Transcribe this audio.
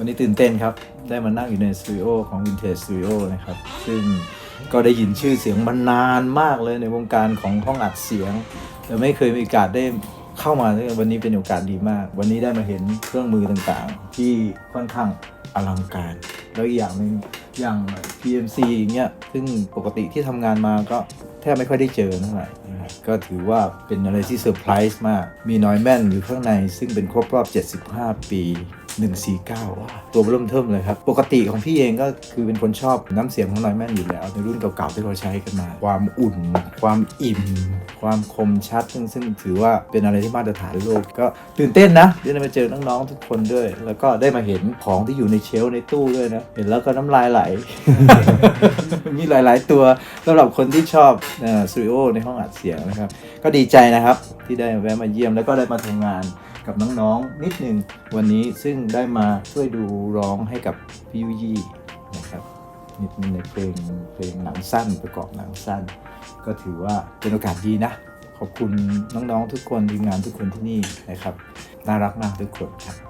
วันนี้ตื่นเต้นครับ ได้มานั่งอยู่ในสตูดิโอของ Vintage Studio นะครับ ซึ่งก็ได้ยินชื่อเสียงมานานมากเลยในวงการของห้องอัดเสียง แต่ไม่เคยมีโอกาสได้เข้ามาวันนี้เป็นโอกาสดีมาก วันนี้ได้มาเห็นเครื่องมือต่างๆ ที่ค่อนข้างอลังการ แล้วอีกอย่างหนึ่งอย่าง PMC อย่างเงี้ยซึ่งปกติที่ทำงานมาก็แทบไม่ค่อยได้เจอเท่าไหร่ก็ถือว่าเป็นอะไรที่เซอร์ไพรส์มาก มีน้อยแม่นอยู่ข้างในซึ่งเป็นครบรอบ 75 ปี 149ว้าวตัวเริ่มเทิมเลยครับ ปกติของพี่เองก็คือเป็นคนชอบน้ำเสียงของน้อยแม่นอยู่แล้ว ในรุ่นเก่าๆที่เราใช้กันมา ความอุ่น ความอิ่ม ความคมชัด ซึ่งซึ่งถือว่าเป็นอะไรที่มาตรฐานโลก ก็ตื่นเต้นนะที่ได้มาเจอน้องๆทุกคนด้วย แล้วก็ได้มาเห็นของที่อยู่ในเชลในตู้ด้วยนะ เห็นแล้วก็น้ำลายไหล มีหลาย ๆ ตัวสำหรับคนที่ชอบสตูดิโอในห้องอัดเสียงนะครับ ก็ดีใจนะครับที่ได้แวะมาเยี่ยมแล้วก็ได้มาทำงาน กับน้องๆนิดนึงวันนี้ซึ่งได้มาช่วยดูร้องให้กับพี่ยุยี่นะครับนิดนึงในเพลงเพลงหนังสั้นประกอบหนังสั้น ก็ถือว่าเป็นโอกาสดีนะ ขอบคุณน้องๆทุกคนทีมงานทุกคนที่นี่นะครับ น่ารักมากทุกคนครับ